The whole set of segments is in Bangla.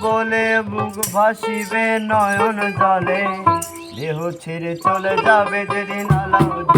গলে বুক ভাসিবে নয়ন জলে। দেহ ছেড়ে চলে যাবে যেদিন আলাপ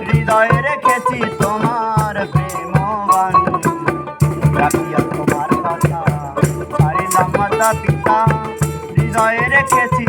হৃদয়ে রেখেছি তোমার প্রেম তোমার কথা। হারিলাম মাতা পিতা হৃদয়ে রেখেছি